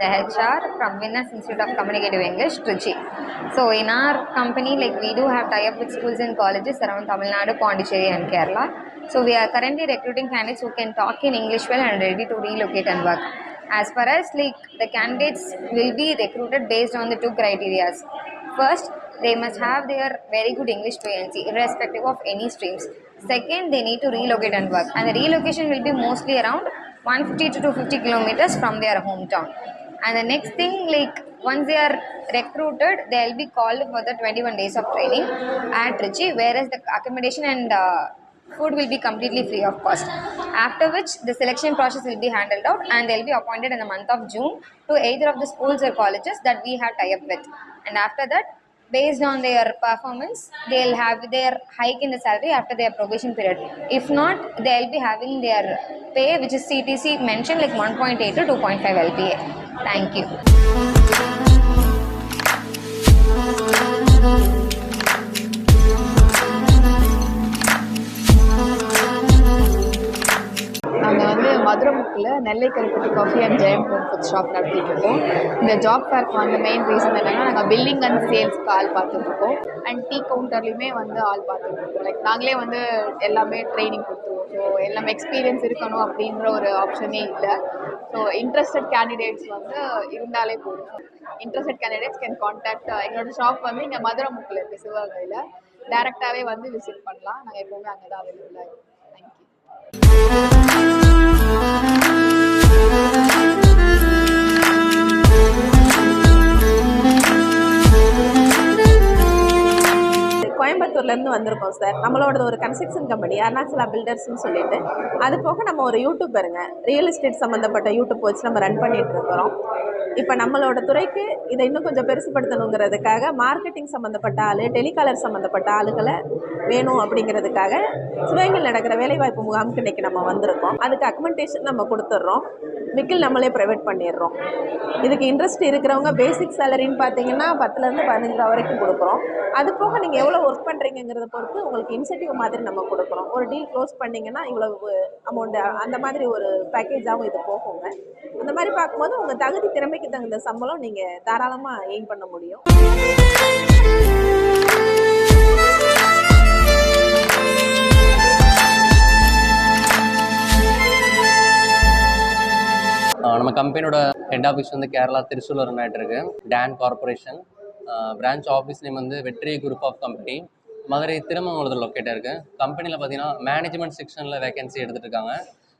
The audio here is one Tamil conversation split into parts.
Kumar from Venus Institute of Communicative English, Trichy. So in our company, like we do have tie-up with schools and colleges around Tamil Nadu, Pondicherry and Kerala. So we are currently recruiting candidates who can talk in English well and ready to relocate and work. As far as like the candidates will be recruited based on the two criterias. First, they must have their very good English fluency irrespective of any streams. Second, they need to relocate and work. And the relocation will be mostly around 150 to 250 kilometers from their hometown. And the next thing, like once they are recruited, they'll be called for the 21 days of training at Trichy, whereas the accommodation and uh, food will be completely free of cost. After which the selection process will be handled out and they'll be appointed in the month of June to either of the schools or colleges that we have tie up with. And after that, based on their performance, they'll have their hike in the salary after their probation period. If not, they'll be having their pay, which is CTC mentioned like 1.8 to 2.5 LPA. Thank you. ஃபேரில் நெல்லை கருப்பட்டி coffee and Jayam home food shop நடத்திட்டு இருக்கோம். இந்த ஜாப் ஃபேருக்கு வந்த மெயின் ரீசன் என்னென்னா நாங்கள் பில்லிங் அண்ட் சேல்ஸ்க்கு ஆள் பார்த்துட்டு இருக்கோம். அண்ட் டீ கவுண்டர்லையுமே வந்து ஆள் பார்த்துட்டு இருக்கோம். லைக் நாங்களே வந்து எல்லாமே ட்ரைனிங் கொடுத்துருவோம். ஸோ எல்லாமே எக்ஸ்பீரியன்ஸ் இருக்கணும் அப்படின்ற ஒரு ஆப்ஷனே இல்லை. ஸோ இன்ட்ரெஸ்டட் கேண்டிடேட்ஸ் வந்து இருந்தாலே போதும். இன்ட்ரெஸ்டட் கேண்டிடேட்ஸ் கேன் காண்டாக்ட் எங்களோட ஷாப் வந்து இங்கே மதுரை முக்கில் இருக்குது சிவகங்கையில் டேரெக்டாகவே வந்து விசிட் பண்ணலாம். நாங்கள் எப்போவுமே அங்கே தான் அவைலபிளாக இருக்கோம் தேங்க்யூ கோயம்புத்தூர்லேருந்து வந்திருக்கோம் சார் நம்மளோட ஒரு கன்ஸ்ட்ரக்ஷன் கம்பெனி அருணாச்சலா பில்டர்ஸ்னு சொல்லிட்டு. அது போக நம்ம ஒரு யூடியூப் பாருங்க. ரியல் எஸ்டேட் சம்மந்தப்பட்ட யூடியூப் வச்சு நம்ம ரன் பண்ணிட்டு இருக்கிறோம். இப்போ நம்மளோட துறைக்கு இதை இன்னும் கொஞ்சம் பெருசுப்படுத்தணுங்கிறதுக்காக மார்க்கெட்டிங் சம்மந்தப்பட்ட ஆள் டெலிகாலர் சம்மந்தப்பட்ட ஆளுகளை வேணும் அப்படிங்கிறதுக்காக சிவகங்கையில் நடக்கிற வேலைவாய்ப்பு முகாமுக்கு இன்றைக்கி நம்ம வந்திருக்கோம். அதுக்கு அக்மெண்டேஷன் நம்ம கொடுத்துட்றோம். மிக்கில் நம்மளே ப்ரைவேட் பண்ணிடுறோம். இதுக்கு இன்ட்ரெஸ்ட் இருக்கிறவங்க பேசிக் சேலரின்னு பார்த்தீங்கன்னா பத்துலேருந்து பதினஞ்சு ரூபா வரைக்கும் கொடுக்குறோம். அது போக நீங்கள் எவ்வளோ ஒர்க் பண்ணுறீங்க பண்ணுறீங்கிறத பொறுத்து உங்களுக்கு இன்சென்டிவ் மாதிரி நம்ம கொடுக்குறோம் ஒரு டீல் க்ளோஸ் பண்ணிங்கன்னா இவ்வளவு அமௌண்ட்டு அந்த மாதிரி ஒரு பேக்கேஜாகவும் இது போகுங்க. அந்த மாதிரி பார்க்கும்போது உங்கள் தகுதி திறமைக்கு தகுந்த சம்பளம் நீங்கள் தாராளமாக எய்ம் பண்ண முடியும். நம்ம கம்பெனியோட ஹெட் ஆஃபீஸ் வந்து கேரளா திருச்சூர் ரன் ஆகிட்டு இருக்கு tan corporation branch office name வந்து Vetri group of company Madurai திருமங்கலத்தில் லொக்கேட்டாக இருக்குது கம்பெனியில் பார்த்தீங்கன்னா மேனேஜ்மெண்ட் செக்ஷனில் வேகன்சி எடுத்துட்டு இருக்காங்க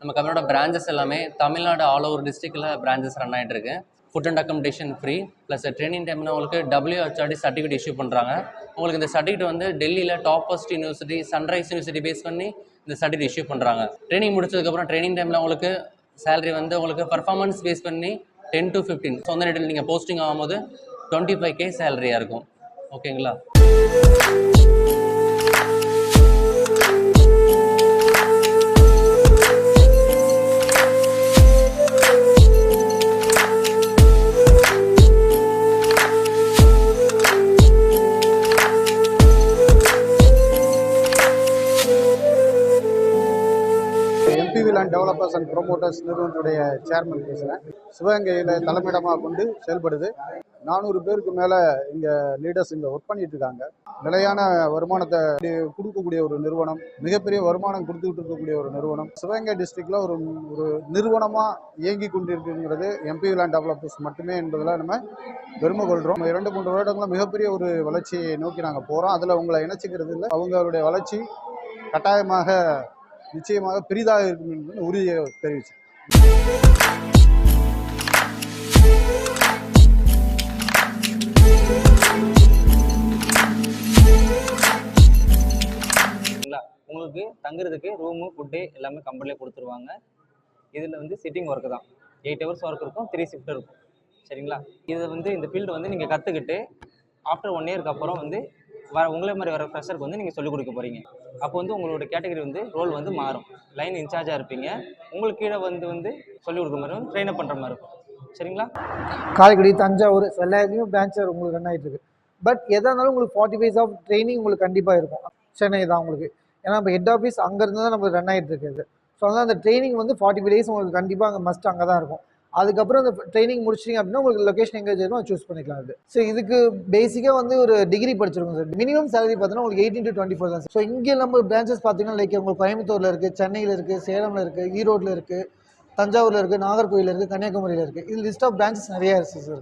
நம்ம கம்பெனியோட பிரான்ச்சஸ் எல்லாமே தமிழ்நாடு ஆல் ஓவர் டிஸ்ட்ரிக்டில் பிரான்ச்சஸ் ரன் ஆகிட்டு இருக்கு. Food and accommodation free plus training டைம்னா உங்களுக்கு டபிள்யூஹெச்ஆர்டி சர்டிஃபிகேட் இஷ்யூ பண்ணுறாங்க உங்களுக்கு இந்த சர்டிஃபிகேட் வந்து டெல்லியில் top first university sunrise university base பண்ணி இந்த சர்டிஃபிகேட் இஷ்யூ பண்ணுறாங்க ட்ரைனிங் முடிச்சதுக்கப்புறம் ட்ரைனிங் டைமில் உங்களுக்கு சேலரி வந்து உங்களுக்கு பர்ஃபார்மன்ஸ் பேஸ் பண்ணி டென் டு ஃபிஃப்டீன் சொந்த நேரத்தில் நீங்கள் போஸ்டிங் ஆகும்போது டுவெண்ட்டி ஃபைவ் கே சேலரியாக இருக்கும். ஓகேங்களா டெவலப்பர்ஸ் அண்ட் ப்ரொமோட்டர்ஸ் நிறுவனத்துடைய சேர்மன் பேசுகிறேன் சிவகங்கையில் தலைமையிடமாக கொண்டு செயல்படுது. நானூறு பேருக்கு மேலே இங்கே லீடர்ஸ் இங்கே ஒர்க் பண்ணிட்டு இருக்காங்க. நிலையான வருமானத்தை கொடுக்கக்கூடிய ஒரு நிறுவனம் மிகப்பெரிய வருமானம் கொடுத்துக்கிட்டு இருக்கக்கூடிய ஒரு நிறுவனம். சிவகங்கை டிஸ்ட்ரிக்டில் ஒரு ஒரு நிறுவனமாக இயங்கி கொண்டிருக்குங்கிறது எம்பி லேண்ட் டெவலப்பர்ஸ் மட்டுமே என்பதில் நம்ம பெருமை கொள்கிறோம் நம்ம இரண்டு மூன்று வருடங்களும் மிகப்பெரிய ஒரு வளர்ச்சியை நோக்கி நாங்கள் போகிறோம் அதில் உங்களை இணைச்சிக்கிறது இல்லை. அவங்களுடைய வளர்ச்சி கட்டாயமாக நிச்சயமாக பெரிதாக இருக்கும் என்று உறுதியை தெரிவித்தேன் சரிங்களா உங்களுக்கு தங்குறதுக்கு ரூமு ஃபுட்டு எல்லாமே கம்பெனிலே கொடுத்துருவாங்க. இதில் வந்து சிட்டிங் ஒர்க்கு தான். எயிட் ஹவர்ஸ் ஒர்க் இருக்கும் த்ரீ ஷிஃப்ட் இருக்கும். சரிங்களா? இதை வந்து இந்த ஃபீல்டு வந்து நீங்கள் கற்றுக்கிட்டு ஆஃப்டர் ஒன் இயருக்கு அப்புறம் வந்து வர உங்களே மாதிரி வர ஃப்ரெஷருக்கு வந்து நீங்கள் சொல்லிக் கொடுக்க போகிறீங்க அப்போ வந்து உங்களோட கேட்டகரி வந்து ரோல் வந்து மாறும். லைன் இன்சார்ஜாக இருப்பீங்க. உங்களுக்கு கீழே வந்து வந்து சொல்லிக் கொடுக்குற மாதிரி வந்து ட்ரெயினப் பண்ணுற மாதிரி இருக்கும். சரிங்களா? காரைக்குடி தஞ்சாவூர் எல்லா இடத்துலையும் உங்களுக்கு ரன் ஆகிட்டு இருக்கு. பட் எதாக இருந்தாலும் உங்களுக்கு ஃபார்ட்டி ஃபைவ் ஆஃப் ட்ரைனிங் உங்களுக்கு கண்டிப்பாக இருக்கும். சென்னை தான் உங்களுக்கு. ஏன்னா இப்போ ஹெட் ஆஃபீஸ் அங்கேருந்து தான் நம்ம ரன் ஆகிட்டு இருக்குது ஸோ அதனால் அந்த ட்ரைனிங் வந்து ஃபார்ட்டி ஃபைவ் டேஸ் உங்களுக்கு கண்டிப்பாக அங்கே மஸ்ட் அங்கே தான் இருக்கும். அதுக்கப்புறம் அந்த ட்ரைனிங் முடிச்சிட்டிங்க அப்படின்னா உங்களுக்கு லொகேஷன் எங்கே இருக்கோ சூஸ் பண்ணிக்கலாம் அது. ஸோ இதுக்கு பேசிக்காக வந்து ஒரு டிகிரி படிச்சிருக்கோம் சார் மினிமம் சேலரி பார்த்தீங்கன்னா உங்களுக்கு எயிட்டீன் டு டுவெண்ட்டி ஃபோர் தான் ஸோ இங்கே நம்ம பிரான்ச்சஸ் பார்த்தீங்கன்னா லைக் உங்களுக்கு கோயம்புத்தூரில் இருக்குது சென்னையில் இருக்குது சேலமில் இருக்குது ஈரோட்டில் இருக்குது தஞ்சாவூரில் இருக்குது நாகர்கோவில் இருக்குது கன்னியாகுமரியில் இருக்குது இது லிஸ்ட் ஆஃப் பிரான்ச்சஸ் நிறைய இருக்குது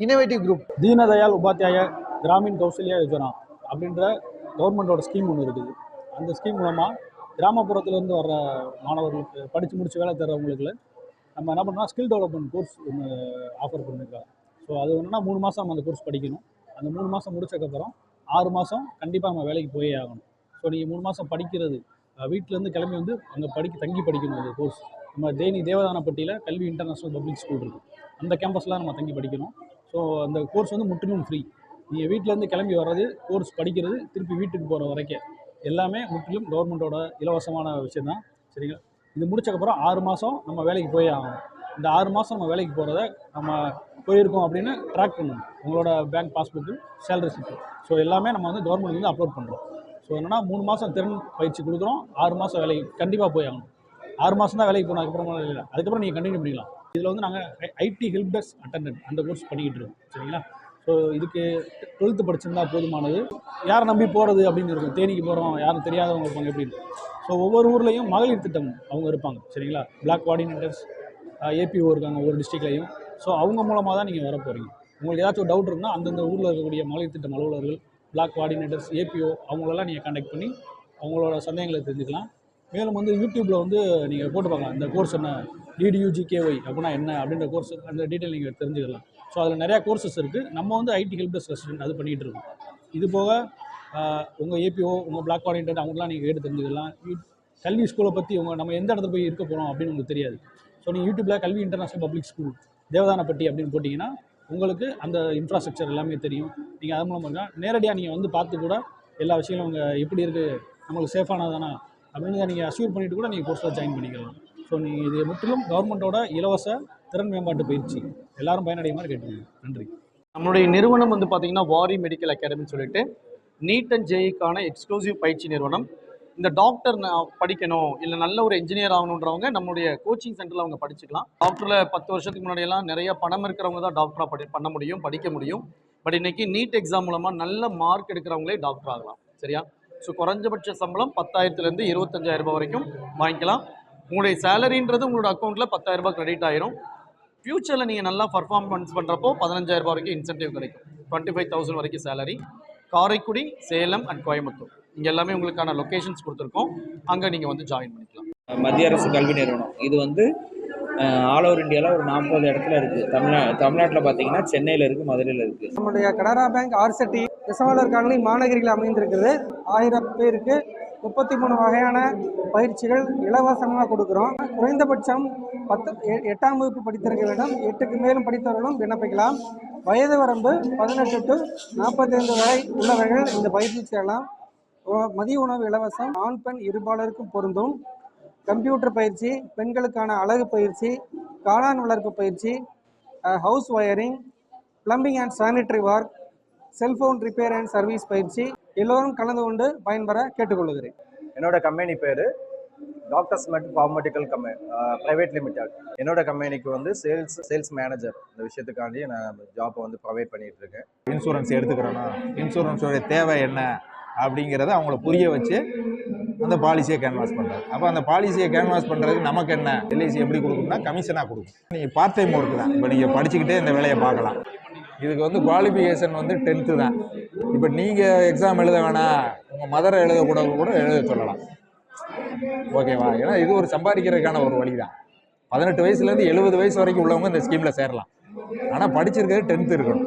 இன்னோவேட்டிவ் குரூப் தீனதயாள் உபாத்தியாய கிராமின் கௌசல்யா யோஜனா அப்படின்ற கவர்மெண்ட்டோட ஸ்கீம் ஒன்று இருக்குது. அந்த ஸ்கீம் மூலமாக கிராமப்புறத்துலேருந்து வர்ற மாணவர்களுக்கு படித்து முடிச்சு வேலை தர்றவங்களுக்கு நம்ம என்ன பண்ணோம்னா ஸ்கில் டெவலப்மெண்ட் கோர்ஸ் ஒன்று ஆஃபர் பண்ணியிருக்காங்க ஸோ அது என்னன்னா மூணு மாதம் நம்ம அந்த கோர்ஸ் படிக்கணும். அந்த மூணு மாதம் முடிச்சதுக்கப்புறம் ஆறு மாதம் கண்டிப்பாக நம்ம வேலைக்கு போயே ஆகணும். ஸோ நீங்கள் மூணு மாதம் படிக்கிறது வீட்டிலேருந்து கிளம்பி வந்து அங்கே படிக்க தங்கி படிக்கணும் அந்த கோர்ஸ் நம்ம தேனி தேவதானப்பட்டியில் கல்வி இன்டர்நேஷ்னல் பப்ளிக் ஸ்கூல் இருக்குது அந்த கேம்பஸ்லாம் நம்ம தங்கி படிக்கணும். ஸோ அந்த கோர்ஸ் வந்து முற்றிலும் ஃப்ரீ நீங்கள் வீட்டிலேருந்து கிளம்பி வர்றது கோர்ஸ் படிக்கிறது திருப்பி வீட்டுக்கு போகிற வரைக்கும் எல்லாமே முற்றிலும் கவர்மெண்ட்டோட இலவசமான விஷயம் தான் சரிங்களா? இது முடிச்சக்கப்புறம் ஆறு மாதம் நம்ம வேலைக்கு போய் ஆகணும். இந்த ஆறு மாதம் நம்ம வேலைக்கு போகிறத நம்ம போயிருக்கோம் அப்படின்னு ட்ராக் பண்ணணும் உங்களோட bank passbook salary slip so எல்லாமே நம்ம வந்து கவர்மெண்ட் வந்து அப்லோட் பண்ணுறோம் ஸோ என்னென்னா மூணு மாதம் திறன் பயிற்சி கொடுக்குறோம். ஆறு மாதம் வேலைக்கு கண்டிப்பாக போய் ஆகணும். ஆறு மாதம் தான் வேலைக்கு போனோம் அதுக்கப்புறமா இல்லை. அதுக்கப்புறம் நீங்கள் கண்டினியூ பண்ணிக்கலாம். இதில் வந்து நாங்கள் ஐடி ஹெல்ப் டெஸ்க் அட்டண்டன்ட் அந்த கோர்ஸ் பண்ணிக்கிட்டு இருக்கோம். சரிங்களா? ஸோ இதுக்கு டுவெல்த்து படிச்சிருந்தா போதுமானது. யாரை நம்பி போகிறது அப்படின்னு இருக்கும். தேனிக்கு போகிறோம் யாரும் தெரியாதவங்க இருப்பாங்க எப்படின்னு ஸோ ஒவ்வொரு ஊர்லேயும் மகளிர் திட்டம் அவங்க இருப்பாங்க சரிங்களா? பிளாக் கோஆர்டினேட்டர்ஸ் ஏபிஓ இருக்காங்க ஒவ்வொரு டிஸ்ட்ரிக்ட்லையும் ஸோ அவங்க மூலமாக தான் நீங்கள் வர போகிறீங்க உங்களுக்கு ஏதாச்சும் டவுட் இருந்தால் அந்தந்த ஊரில் இருக்கக்கூடிய மகளிர் திட்டம் அலுவலர்கள் பிளாக் கோஆர்டினேட்டர்ஸ் ஏபிஓ அவங்களெல்லாம் நீங்கள் கான்டாக்ட் பண்ணி அவங்களோட சந்தேகங்களை தெரிஞ்சுக்கலாம். மேலும் வந்து யூடியூப்பில் வந்து நீங்கள் போட்டு பார்க்கலாம். இந்த கோர்ஸ் என்ன? டிடியூஜிகேஒய் அப்படின்னா என்ன? அப்படின்ற கோர்ஸ் அந்த டீட்டெயில் நீங்கள் தெரிஞ்சுக்கலாம். ஸோ அதில் நிறையா கோர்சஸ் இருக்குது நம்ம வந்து ஐடி ஹெல்ப் டெஸ்க் ரெசிடென்ட் அது பண்ணிகிட்டு இருக்கோம். இது போக உங்கள் ஏபிஓ உங்கள் பிளாக் கோஆர்டினேட்டர் அவங்களாம் நீங்கள் கேட்டு தெரிஞ்சுக்கலாம். யூ- கல்வி ஸ்கூலை பற்றி உங்கள் நம்ம எந்த இடத்துல போய் இருக்க போகிறோம் அப்படின்னு உங்களுக்கு தெரியாது. ஸோ நீங்கள் யூடியூப்பில் கல்வி இன்டர்நேஷனல் பப்ளிக் ஸ்கூல் தேவதானப்பட்டி அப்படின்னு போட்டிங்கன்னா உங்களுக்கு அந்த இன்ஃப்ராஸ்ட்ரக்சர் எல்லாமே தெரியும். நீங்கள் அது மூலமாக இருக்கலாம். நேரடியாக நீங்கள் வந்து பார்த்து கூட எல்லா விஷயங்களும் அவங்க எப்படி இருக்குது நம்மளுக்கு சேஃபானதானா அப்படின்னு நீங்கள் அஷ்யூர் பண்ணிட்டு கூட நீங்கள் கோர்ஸில் ஜாயின் பண்ணிக்கலாம். ஸோ நீங்கள் இது முற்றிலும் கவர்மெண்ட்டோட இலவச திறன் மேம்பாட்டு பயிற்சி. எல்லாரும் பயனடைய மாதிரி கேட்டுக்கோங்க. நன்றி. நம்மளுடைய நிறுவனம் வந்து பார்த்தீங்கன்னா வாரி மெடிக்கல் அகாடமின்னு சொல்லிட்டு நீட் அண்ட் ஜேஇக்கான எக்ஸ்க்ளூசிவ் பயிற்சி நிறுவனம். இந்த டாக்டர் நான் படிக்கணும் இல்லை நல்ல ஒரு இன்ஜினியர் ஆகணுன்றவங்க நம்மளுடைய கோச்சிங் சென்டரில் அவங்க படிச்சுக்கலாம். டாக்டரில் பத்து வருஷத்துக்கு முன்னாடியெல்லாம் நிறைய பணம் இருக்கிறவங்க தான் டாக்டராக படி பண்ண முடியும் படிக்க முடியும். பட் இன்னைக்கு நீட் எக்ஸாம் மூலமாக நல்ல மார்க் எடுக்கிறவங்களே டாக்டர் ஆகலாம். சரியா? ஸோ குறைஞ்சபட்ச சம்பளம் பத்தாயிரத்துலேருந்து இருபத்தஞ்சாயிரம் ரூபாய் வரைக்கும் வாங்கிக்கலாம். உங்களுடைய சேலரின்றது உங்களோட அக்கௌண்ட்டில் பத்தாயிரம் ரூபாய் கிரெடிட் ஆயிரும். ஃப்யூச்சரில் நீங்கள் நல்லா பர்ஃபார்மன்ஸ் பண்ணுறப்போ பதினஞ்சாயிரம் ரூபாய் வரைக்கும் இன்சென்டிவ் கிடைக்கும். டுவெண்ட்டி ஃபைவ் தௌசண்ட் வரைக்கும் சேலரி காரைக்குடி சேலம் அண்ட் கோயம்புத்தூர். இங்கே எல்லாமே உங்களுக்கான லொக்கேஷன்ஸ் கொடுத்துருக்கோம். அங்கே நீங்கள் வந்து ஜாயின் பண்ணிக்கலாம். மத்திய அரசு கல்வி நிறுவனம். இது வந்து ஆல் ஓவர் இந்தியாவில் ஒரு நாற்பது இடத்துல இருக்குது தமிழ்நா தமிழ்நாட்டில் பார்த்தீங்கன்னா சென்னையில் இருக்குது மதுரையில் இருக்குது நம்முடைய கனரா பேங்க் ஆர்செட்டி நெசவாளர் காலனி மாநகரில் அமைந்திருக்கிறது. ஆயிரம் பேருக்கு முப்பத்தி மூணு வகையான பயிற்சிகள் இலவசமாக கொடுக்குறோம். குறைந்தபட்சம் பத்து எ- எட்டாம் வகுப்பு படித்திருக்க வேண்டும் எட்டுக்கு மேலும் படித்தவர்களும் விண்ணப்பிக்கலாம். வயது வரம்பு பதினெட்டு டு நாற்பத்தைந்து வரை உள்ளவர்கள் இந்த பயிற்சி செய்யலாம். மதிய உணவு இலவசம் ஆண் பெண் இருபாலருக்கும் பொருந்தும். கம்ப்யூட்டர் பயிற்சி பெண்களுக்கான அழகு பயிற்சி காளான் வளர்ப்பு பயிற்சி house wiring plumbing and sanitary work cellphone repair and service பயிற்சி. எல்லோரும் கலந்து கொண்டு பயன்பெற கேட்டுக்கொள்கிறேன். என்னோட கம்பெனி பேர் டாக்டர்ஸ் மெட் ஃபார்மெட்டிக்கல் கம்பெனி ப்ரைவேட் லிமிடெட் என்னோட கம்பெனிக்கு வந்து சேல்ஸ் சேல்ஸ் மேனேஜர் இந்த விஷயத்துக்காண்டி நான் ஜாப்பை வந்து ப்ரொவைட் பண்ணிட்டு இருக்கேன். இன்சூரன்ஸ் எடுத்துக்கிறோன்னா இன்சூரன்ஸோட தேவை என்ன? அப்படிங்கிறத அவங்கள புரிய வச்சு அந்த பாலிசியை கேன்வாஸ் பண்ணுறது அப்போ அந்த பாலிசியை கேன்வாஸ் பண்ணுறதுக்கு நமக்கு என்ன? எல்ஐசி எப்படி கொடுக்கும்னா கமிஷனாக கொடுக்கும் நீங்கள் பார்ட் டைம் ஒர்க்கு தான். இப்போ நீங்கள் படிச்சுக்கிட்டே இந்த வேலையை பார்க்கலாம். இதுக்கு வந்து குவாலிஃபிகேஷன் வந்து டென்த்து தான். இப்போ நீங்கள் எக்ஸாம் எழுத வேணாம். உங்கள் மதரை எழுதக்கூடாது கூட எழுத சொல்லலாம். ஓகேவா ஏன்னா இது ஒரு சம்பாதிக்கிறதுக்கான ஒரு வழி தான் பதினெட்டு வயசுலேருந்து எழுபது வயசு வரைக்கும் உள்ளவங்க இந்த ஸ்கீமில் சேரலாம். ஆனால் படிச்சிருக்கிறது டென்த்து இருக்கணும்.